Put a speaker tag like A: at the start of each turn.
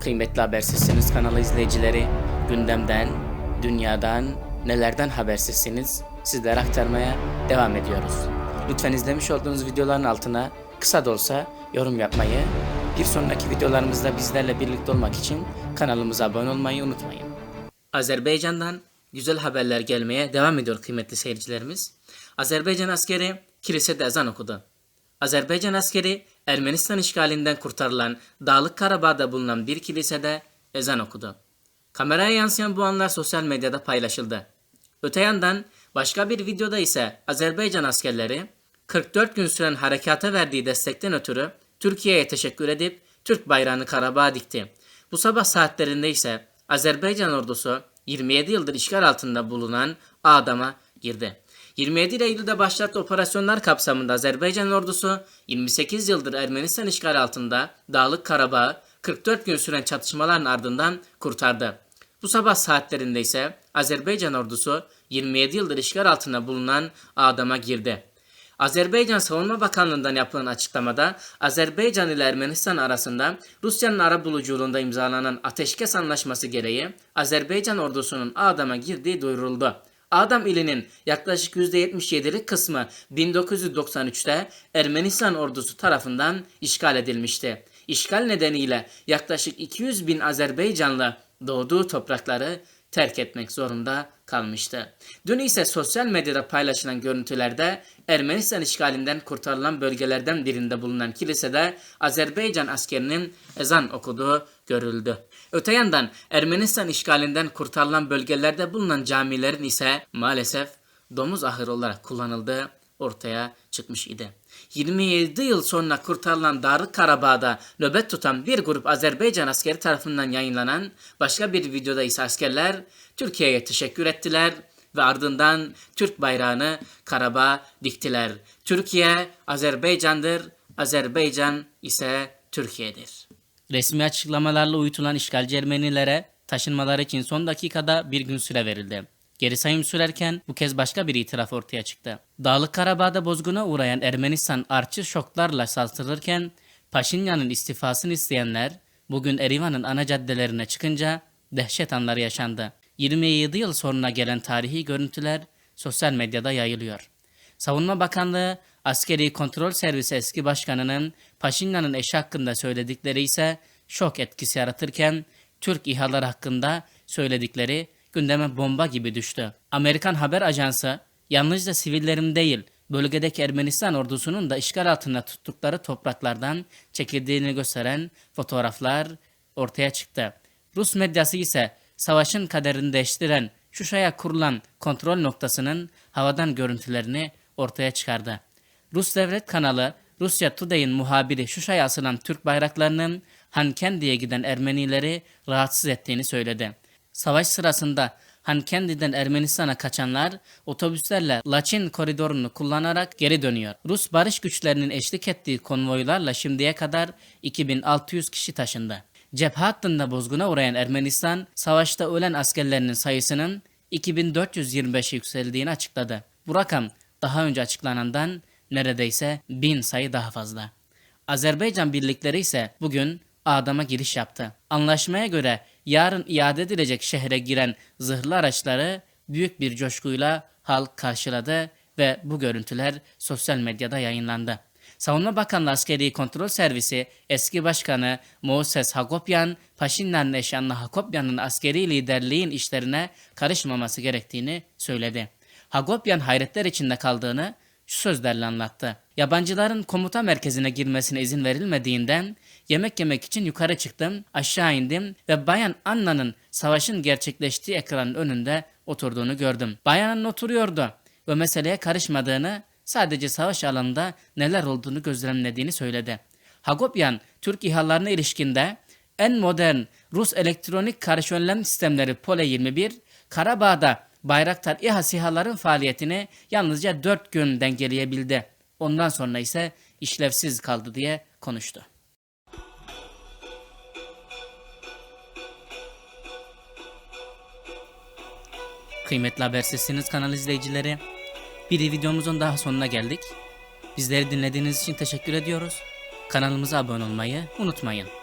A: Kıymetli Habersizsiniz kanalı izleyicileri, gündemden, dünyadan, nelerden habersizsiniz sizlere aktarmaya devam ediyoruz. Lütfen izlemiş olduğunuz videoların altına kısa da olsa yorum yapmayı, bir sonraki videolarımızda bizlerle birlikte olmak için kanalımıza abone olmayı unutmayın. Azerbaycan'dan güzel haberler gelmeye devam ediyor kıymetli seyircilerimiz. Azerbaycan askeri kilisede ezan okudu. Azerbaycan askeri Ermenistan işgalinden kurtarılan Dağlık Karabağ'da bulunan bir kilisede ezan okudu. Kameraya yansıyan bu anlar sosyal medyada paylaşıldı. Öte yandan başka bir videoda ise Azerbaycan askerleri 44 gün süren harekata verdiği destekten ötürü Türkiye'ye teşekkür edip Türk bayrağını Karabağ'a dikti. Bu sabah saatlerinde ise Azerbaycan ordusu 27 yıldır işgal altında bulunan Ağdam'a girdi. 27 Eylül'de başlattığı operasyonlar kapsamında Azerbaycan ordusu 28 yıldır Ermenistan işgal altında Dağlık Karabağ'ı 44 gün süren çatışmaların ardından kurtardı. Bu sabah saatlerinde ise Azerbaycan ordusu 27 yıldır işgal altında bulunan Ağdam'a girdi. Azerbaycan Savunma Bakanlığı'ndan yapılan açıklamada Azerbaycan ile Ermenistan arasında Rusya'nın ara buluculuğunda imzalanan ateşkes anlaşması gereği Azerbaycan ordusunun Ağdam'a girdiği duyuruldu. Ağdam ilinin yaklaşık %77'lik kısmı 1993'te Ermenistan ordusu tarafından işgal edilmişti. İşgal nedeniyle yaklaşık 200 bin Azerbaycanlı doğduğu toprakları terk etmek zorunda kalmıştı. Dün ise sosyal medyada paylaşılan görüntülerde Ermenistan işgalinden kurtarılan bölgelerden birinde bulunan kilisede Azerbaycan askerinin ezan okuduğu görüldü. Öte yandan Ermenistan işgalinden kurtarılan bölgelerde bulunan camilerin ise maalesef domuz ahırı olarak kullanıldığı ortaya çıkmış idi. 27 yıl sonra kurtarılan Darık Karabağ'da nöbet tutan bir grup Azerbaycan askeri tarafından yayınlanan başka bir videoda ise askerler Türkiye'ye teşekkür ettiler ve ardından Türk bayrağını Karabağ'a diktiler. Türkiye Azerbaycan'dır, Azerbaycan ise Türkiye'dir. Resmi açıklamalarla uyutulan işgalci Ermenilere taşınmaları için son dakikada bir gün süre verildi. Geri sayım sürerken bu kez başka bir itiraf ortaya çıktı. Dağlık Karabağ'da bozguna uğrayan Ermenistan artçı şoklarla saldırırken Paşinyan'ın istifasını isteyenler bugün Erivan'ın ana caddelerine çıkınca dehşet anları yaşandı. 27 yıl sonra gelen tarihi görüntüler sosyal medyada yayılıyor. Savunma Bakanlığı Askeri Kontrol Servisi eski başkanının Paşinyan'ın eşi hakkında söyledikleri ise şok etkisi yaratırken Türk İHA'lar hakkında söyledikleri gündeme bomba gibi düştü. Amerikan haber ajansı yalnızca sivillerim değil bölgedeki Ermenistan ordusunun da işgal altında tuttukları topraklardan çekildiğini gösteren fotoğraflar ortaya çıktı. Rus medyası ise savaşın kaderini değiştiren Şuşa'ya kurulan kontrol noktasının havadan görüntülerini ortaya çıkardı. Rus devlet kanalı Rusya Today'ın muhabiri Şuşa'ya asılan Türk bayraklarının Hankendi'ye giden Ermenileri rahatsız ettiğini söyledi. Savaş sırasında Hankendi'den Ermenistan'a kaçanlar otobüslerle Laçin koridorunu kullanarak geri dönüyor. Rus barış güçlerinin eşlik ettiği konvoylarla şimdiye kadar 2600 kişi taşındı. Cephe hattında bozguna uğrayan Ermenistan, savaşta ölen askerlerinin sayısının 2425'e yükseldiğini açıkladı. Bu rakam daha önce açıklanandan neredeyse bin sayı daha fazla. Azerbaycan birlikleri ise bugün Adam'a giriş yaptı. Anlaşmaya göre yarın iade edilecek şehre giren zırhlı araçları büyük bir coşkuyla halk karşıladı ve bu görüntüler sosyal medyada yayınlandı. Savunma Bakanlığı Askeri Kontrol Servisi eski başkanı Moses Hagopyan, Paşinyan'ın eşi Anna Hagopyan'ın askeri liderliğin işlerine karışmaması gerektiğini söyledi. Hagopyan hayretler içinde kaldığını şu sözlerle anlattı. Yabancıların komuta merkezine girmesine izin verilmediğinden yemek yemek için yukarı çıktım, aşağı indim ve Bayan Anna'nın savaşın gerçekleştiği ekranın önünde oturduğunu gördüm. Bayanın oturuyordu ve meseleye karışmadığını, sadece savaş alanında neler olduğunu gözlemlediğini söyledi. Hagopyan, Türk İHA'larına ilişkinde en modern Rus elektronik karşı önlem sistemleri Pole 21, Karabağ'da Bayraktar İHA SİHA'ların faaliyetini yalnızca 4 gün dengeleyebildi. Ondan sonra ise işlevsiz kaldı diye konuştu. Kıymetli Habersizsiniz kanal izleyicileri, bir videomuzun daha sonuna geldik. Bizleri dinlediğiniz için teşekkür ediyoruz. Kanalımıza abone olmayı unutmayın.